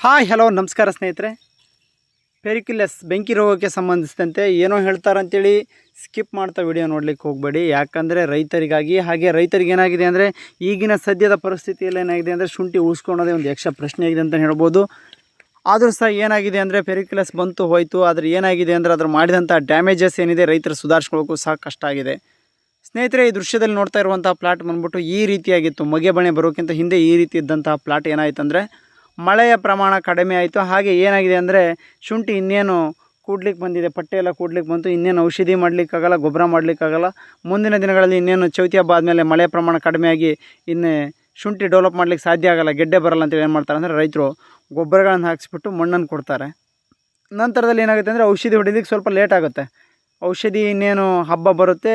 Hi, hello, ನಮಸ್ಕಾರ ಸ್ನೇಹಿತರೆ. ಪೆರಿಕ್ಯುಲಸ್ ಬೆಂಕಿ ರೋಗಕ್ಕೆ ಸಂಬಂಧಿಸಿದಂತೆ ಏನೋ ಹೇಳ್ತಾರಂತೇಳಿ ಸ್ಕಿಪ್ ಮಾಡ್ತಾ ವಿಡಿಯೋ ನೋಡಲಿಕ್ಕೆ ಹೋಗಬೇಡಿ. ಯಾಕಂದರೆ ರೈತರಿಗಾಗಿ, ಹಾಗೆ ರೈತರಿಗೆ ಏನಾಗಿದೆ ಅಂದರೆ ಈಗಿನ ಸದ್ಯದ ಪರಿಸ್ಥಿತಿಯಲ್ಲಿ ಏನಾಗಿದೆ ಅಂದರೆ ಶುಂಠಿ ಉಳಿಸ್ಕೊಳೋದೇ ಒಂದು ಯಕ್ಷ ಪ್ರಶ್ನೆ ಆಗಿದೆ ಅಂತ ಹೇಳ್ಬೋದು. ಆದರೂ ಸಹ ಏನಾಗಿದೆ ಅಂದರೆ ಪೆರಿಕ್ಯುಲಸ್ ಬಂತು ಹೋಯಿತು, ಆದರೆ ಏನಾಗಿದೆ ಅಂದರೆ ಅದ್ರ ಮಾಡಿದಂಥ ಡ್ಯಾಮೇಜಸ್ ಏನಿದೆ ರೈತರು ಸುಧಾರಿಸ್ಕೊಳ್ಳೋಕ್ಕೂ ಸಹ ಕಷ್ಟ ಆಗಿದೆ. ಸ್ನೇಹಿತರೆ, ಈ ದೃಶ್ಯದಲ್ಲಿ ನೋಡ್ತಾ ಇರುವಂಥ ಪ್ಲಾಟ್ ಬಂದ್ಬಿಟ್ಟು ಈ ರೀತಿಯಾಗಿತ್ತು. ಮಗೆ ಬಣೆ ಬರೋಕ್ಕಿಂತ ಹಿಂದೆ ಈ ರೀತಿ ಇದ್ದಂತಹ ಪ್ಲಾಟ್ ಏನಾಯ್ತು ಅಂದರೆ ಮಳೆಯ ಪ್ರಮಾಣ ಕಡಿಮೆ ಆಯಿತು. ಹಾಗೆ ಏನಾಗಿದೆ ಅಂದರೆ ಶುಂಠಿ ಇನ್ನೇನು ಕೂಡ್ಲಿಕ್ಕೆ ಬಂದಿದೆ. ಪಟ್ಟೆ ಎಲ್ಲ ಕೂಡ್ಲಿಕ್ಕೆ ಬಂತು. ಇನ್ನೇನು ಔಷಧಿ ಮಾಡಲಿಕ್ಕಾಗಲ್ಲ, ಗೊಬ್ಬರ ಮಾಡಲಿಕ್ಕಾಗಲ್ಲ. ಮುಂದಿನ ದಿನಗಳಲ್ಲಿ ಇನ್ನೇನು ಚೌತಿ ಹಬ್ಬ ಆದಮೇಲೆ ಮಳೆ ಪ್ರಮಾಣ ಕಡಿಮೆಯಾಗಿ ಇನ್ನೇ ಶುಂಠಿ ಡೆವಲಪ್ ಮಾಡ್ಲಿಕ್ಕೆ ಸಾಧ್ಯ ಆಗಲ್ಲ. ಗೆಡ್ಡೆ ಬರಲ್ಲ ಅಂತೇಳಿ ಏನು ಮಾಡ್ತಾರೆ ಅಂದರೆ ರೈತರು ಗೊಬ್ಬರಗಳನ್ನು ಹಾಕಿಸ್ಬಿಟ್ಟು ಮಣ್ಣನ್ನು ಕೊಡ್ತಾರೆ. ನಂತರದಲ್ಲಿ ಏನಾಗುತ್ತೆ ಅಂದರೆ ಔಷಧಿ ಹೊಡಿಲಿಕ್ಕೆ ಸ್ವಲ್ಪ ಲೇಟ್ ಆಗುತ್ತೆ. ಔಷಧಿ ಇನ್ನೇನು ಹಬ್ಬ ಬರುತ್ತೆ.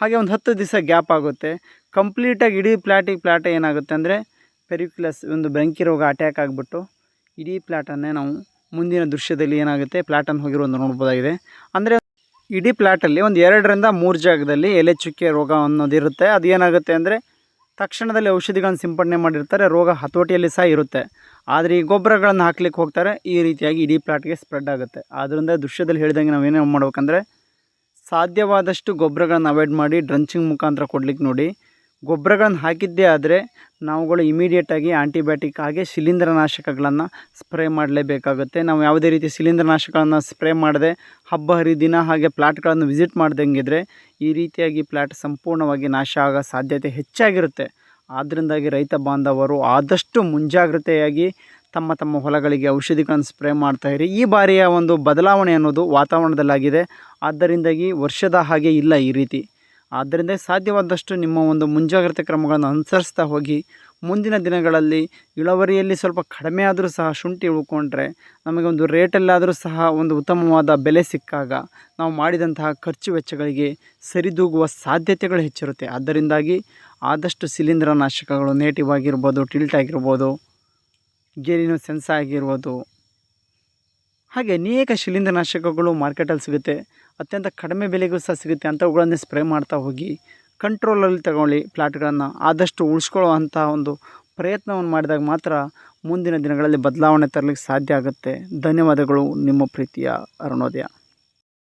ಹಾಗೆ ಒಂದು ಹತ್ತು ದಿವಸ ಗ್ಯಾಪ್ ಆಗುತ್ತೆ. ಕಂಪ್ಲೀಟಾಗಿ ಇಡೀ ಪ್ಲ್ಯಾಟಿಗೆ ಪ್ಲ್ಯಾಟ್ ಏನಾಗುತ್ತೆ ಅಂದರೆ ಪೆರಿಕ್ಯುಲಸ್ ಒಂದು ಬೆಂಕಿ ರೋಗ ಅಟ್ಯಾಕ್ ಆಗಿಬಿಟ್ಟು ಇಡೀ ಪ್ಲಾಟನ್ನೇ ನಾವು ಮುಂದಿನ ದೃಶ್ಯದಲ್ಲಿ ಏನಾಗುತ್ತೆ? ಪ್ಲಾಟನ್ನು ಹೋಗಿರೋದು ನೋಡ್ಬೋದಾಗಿದೆ. ಅಂದರೆ ಇಡೀ ಪ್ಲಾಟಲ್ಲಿ ಒಂದು ಎರಡರಿಂದ ಮೂರು ಜಾಗದಲ್ಲಿ ಎಲೆ ಚುಕ್ಕೆ ರೋಗ ಅನ್ನೋದಿರುತ್ತೆ ಅದು ಏನಾಗುತ್ತೆ ಅಂದರೆ ತಕ್ಷಣದಲ್ಲಿ ಔಷಧಿಗಳನ್ನು ಸಿಂಪಡಣೆ ಮಾಡಿರ್ತಾರೆ. ರೋಗ ಹತೋಟಿಯಲ್ಲಿ ಸಹ ಇರುತ್ತೆ. ಆದರೆ ಈ ಗೊಬ್ಬರಗಳನ್ನು ಹಾಕ್ಲಿಕ್ಕೆ ಹೋಗ್ತಾರೆ. ಈ ರೀತಿಯಾಗಿ ಇಡೀ ಪ್ಲಾಟ್ಗೆ ಸ್ಪ್ರೆಡ್ ಆಗುತ್ತೆ. ಆದ್ದರಿಂದ ದೃಶ್ಯದಲ್ಲಿ ಹೇಳಿದಂಗೆ ನಾವು ಏನೇನು ಮಾಡ್ಬೇಕಂದ್ರೆ ಸಾಧ್ಯವಾದಷ್ಟು ಗೊಬ್ಬರಗಳನ್ನು ಅವಾಯ್ಡ್ ಮಾಡಿ ಡ್ರಂಚಿಂಗ್ ಮುಖಾಂತರ ಕೊಡ್ಲಿಕ್ಕೆ ನೋಡಿ. ಗೊಬ್ಬರಗಳನ್ನು ಹಾಕಿದ್ದೇ ಆದರೆ ನಾವುಗಳು ಇಮಿಡಿಯೇಟಾಗಿ ಆಂಟಿಬಯೋಟಿಕ್ ಹಾಗೆ ಶಿಲೀಂಧ್ರನಾಶಕಗಳನ್ನು ಸ್ಪ್ರೇ ಮಾಡಲೇಬೇಕಾಗುತ್ತೆ. ನಾವು ಯಾವುದೇ ರೀತಿ ಶಿಲೀಂಧ್ರನಾಶಕಗಳನ್ನು ಸ್ಪ್ರೇ ಮಾಡದೆ ಹಬ್ಬ ಹರಿದಿನ ಹಾಗೆ ಪ್ಲಾಟ್ಗಳನ್ನು ವಿಸಿಟ್ ಮಾಡ್ದಂಗಿದ್ರೆ ಈ ರೀತಿಯಾಗಿ ಪ್ಲಾಟ್ ಸಂಪೂರ್ಣವಾಗಿ ನಾಶ ಆಗೋ ಸಾಧ್ಯತೆ ಹೆಚ್ಚಾಗಿರುತ್ತೆ. ಆದ್ದರಿಂದಾಗಿ ರೈತ ಬಾಂಧವರು ಆದಷ್ಟು ಮುಂಜಾಗ್ರತೆಯಾಗಿ ತಮ್ಮ ತಮ್ಮ ಹೊಲಗಳಿಗೆ ಔಷಧಿಗಳನ್ನು ಸ್ಪ್ರೇ ಮಾಡ್ತಾ ಇರಿ. ಈ ಬಾರಿಯ ಒಂದು ಬದಲಾವಣೆ ಅನ್ನೋದು ವಾತಾವರಣದಲ್ಲಾಗಿದೆ. ಆದ್ದರಿಂದಾಗಿ ವರ್ಷದ ಹಾಗೆ ಇಲ್ಲ ಈ ರೀತಿ. ಆದ್ದರಿಂದ ಸಾಧ್ಯವಾದಷ್ಟು ನಿಮ್ಮ ಒಂದು ಮುಂಜಾಗ್ರತೆ ಕ್ರಮಗಳನ್ನು ಅನುಸರಿಸ್ತಾ ಹೋಗಿ ಮುಂದಿನ ದಿನಗಳಲ್ಲಿ ಇಳುವರಿಯಲ್ಲಿ ಸ್ವಲ್ಪ ಕಡಿಮೆ ಆದರೂ ಸಹ ಶುಂಠಿ ಉಳ್ಕೊಂಡ್ರೆ ನಮಗೆ ಒಂದು ರೇಟಲ್ಲಾದರೂ ಸಹ ಒಂದು ಉತ್ತಮವಾದ ಬೆಲೆ ಸಿಕ್ಕಾಗ ನಾವು ಮಾಡಿದಂತಹ ಖರ್ಚು ವೆಚ್ಚಗಳಿಗೆ ಸರಿದೂಗುವ ಸಾಧ್ಯತೆಗಳು ಹೆಚ್ಚಿರುತ್ತೆ. ಆದ್ದರಿಂದಾಗಿ ಆದಷ್ಟು ಶಿಲೀಂಧ್ರನಾಶಕಗಳು ನೇಟಿವ್ ಆಗಿರ್ಬೋದು, ಟಿಲ್ಟ್ ಆಗಿರ್ಬೋದು, ಗೇರಿನ ಸೆನ್ಸ ಆಗಿರ್ಬೋದು, ಹಾಗೆ ಅನೇಕ ಶಿಲೀಂಧ್ರನಾಶಕಗಳು ಮಾರ್ಕೆಟಲ್ಲಿ ಸಿಗುತ್ತೆ. ಅತ್ಯಂತ ಕಡಿಮೆ ಬೆಲೆಗೂ ಸಹ ಸಿಗುತ್ತೆ ಅಂಥವುಗಳನ್ನೇ ಸ್ಪ್ರೇ ಮಾಡ್ತಾ ಹೋಗಿ. ಕಂಟ್ರೋಲಲ್ಲಿ ತಗೊಳ್ಳಿ ಪ್ಲಾಟ್ಗಳನ್ನು ಆದಷ್ಟು ಉಳಿಸ್ಕೊಳ್ಳುವಂಥ ಒಂದು ಪ್ರಯತ್ನವನ್ನು ಮಾಡಿದಾಗ ಮಾತ್ರ ಮುಂದಿನ ದಿನಗಳಲ್ಲಿ ಬದಲಾವಣೆ ತರಲಿಕ್ಕೆ ಸಾಧ್ಯ ಆಗುತ್ತೆ. ಧನ್ಯವಾದಗಳು, ನಿಮ್ಮ ಪ್ರೀತಿಯ ಅರುಣೋದಯ.